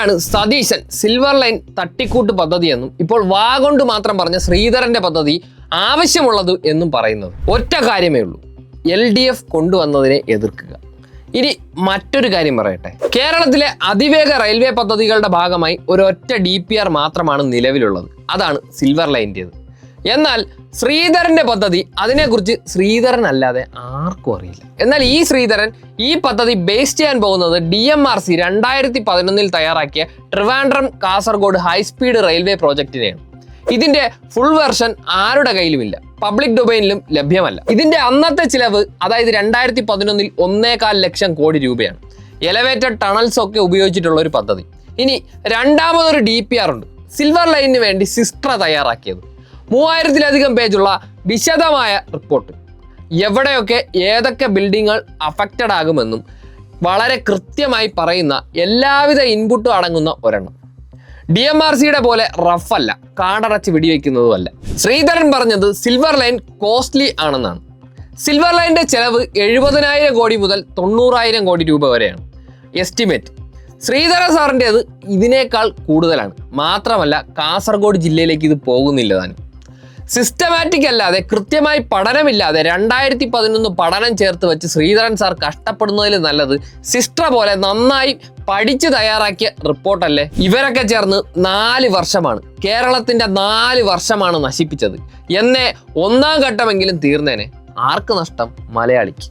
ഇതിനെയാണ് Satheesan? Silver line തട്ടിക്കൂട്ട് പദ്ധതി എന്നും ഇപ്പോൾ വാ കൊണ്ട് മാത്രം പറഞ്ഞ ശ്രീധരന്റെ പദ്ധതി ആവശ്യമുള്ളത് എന്നും പറയുന്നത്. ഒറ്റ കാര്യമേ ഉള്ളൂ. എൽ ഡി എഫ് കൊണ്ടുവന്നതിനെ എതിർക്കുക. ഇനി മറ്റൊരു കാര്യം പറയട്ടെ. കേരളത്തിലെ അതിവേഗ റെയിൽവേ പദ്ധതികളുടെ ഭാഗമായി ഒരൊറ്റ ഡി പി ആർ മാത്രമാണ് നിലവിലുള്ളത്. അതാണ് സിൽവർ ലൈന്റേത് എന്നാൽ ശ്രീധരന്റെ പദ്ധതി അതിനെക്കുറിച്ച് ശ്രീധരൻ അല്ലാതെ ആർക്കും അറിയില്ല. എന്നാൽ ഈ ശ്രീധരൻ ഈ പദ്ധതി ബേസ് ചെയ്യാൻ പോകുന്നത് ഡി എം ആർ സി രണ്ടായിരത്തി പതിനൊന്നിൽ തയ്യാറാക്കിയ Trivandrum Kasaragod high speed railway പ്രോജക്റ്റിനെയാണ് ഇതിന്റെ ഫുൾ വെർഷൻ ആരുടെ കയ്യിലുമില്ല. പബ്ലിക് ഡൊമൈനിലും ലഭ്യമല്ല. ഇതിന്റെ അന്നത്തെ ചിലവ് അതായത് രണ്ടായിരത്തി പതിനൊന്നിൽ ഒന്നേകാൽ ലക്ഷം കോടി രൂപയാണ്. എലവേറ്റഡ് ടണൽസ് ഒക്കെ ഉപയോഗിച്ചിട്ടുള്ള ഒരു പദ്ധതി. ഇനി രണ്ടാമതൊരു ഡി പി ആർ ഉണ്ട്. സിൽവർ ലൈനിന് വേണ്ടി സിസ്ട്ര തയ്യാറാക്കിയത്. മൂവായിരത്തിലധികം പേജുള്ള വിശദമായ റിപ്പോർട്ട് എവിടെയൊക്കെ ഏതൊക്കെ ബിൽഡിങ്ങുകൾ അഫക്റ്റഡ് ആകുമെന്നും വളരെ കൃത്യമായി പറയുന്ന എല്ലാവിധ ഇൻപുട്ടും അടങ്ങുന്ന ഒരെണ്ണം. ഡി എം ആർ സിയുടെ പോലെ റഫല്ല കാടടച്ച് വെടിവെക്കുന്നതുമല്ല. ശ്രീധരൻ പറഞ്ഞത് സിൽവർ ലൈൻ കോസ്റ്റ്ലി ആണെന്നാണ്. സിൽവർ ലൈന്റെ ചെലവ് എഴുപതിനായിരം കോടി മുതൽ തൊണ്ണൂറായിരം കോടി രൂപ വരെയാണ്. എസ്റ്റിമേറ്റ് ശ്രീധര സാറിന്റെത് ഇതിനേക്കാൾ കൂടുതലാണ്. മാത്രമല്ല കാസർഗോഡ് ജില്ലയിലേക്ക് ഇത് പോകുന്നില്ല താനും. സിസ്റ്റമാറ്റിക് അല്ലാതെ കൃത്യമായി പഠനമില്ലാതെ രണ്ടായിരത്തി പതിനൊന്ന് പഠനം ചേർത്ത് വെച്ച് ശ്രീധരൻ സാർ കഷ്ടപ്പെടുന്നതിൽ നല്ലത് സിസ്റ്റർ പോലെ നന്നായി പഠിച്ച് തയ്യാറാക്കിയ റിപ്പോർട്ടല്ലേ? ഇവരൊക്കെ ചേർന്ന് നാല് വർഷമാണ്. കേരളത്തിന്റെ നാല് വർഷമാണ് നശിപ്പിച്ചത്. എന്നെ ഒന്നാം ഘട്ടമെങ്കിലും തീർന്നേനെ. ആർക്ക് നഷ്ടം? മലയാളിക്ക്.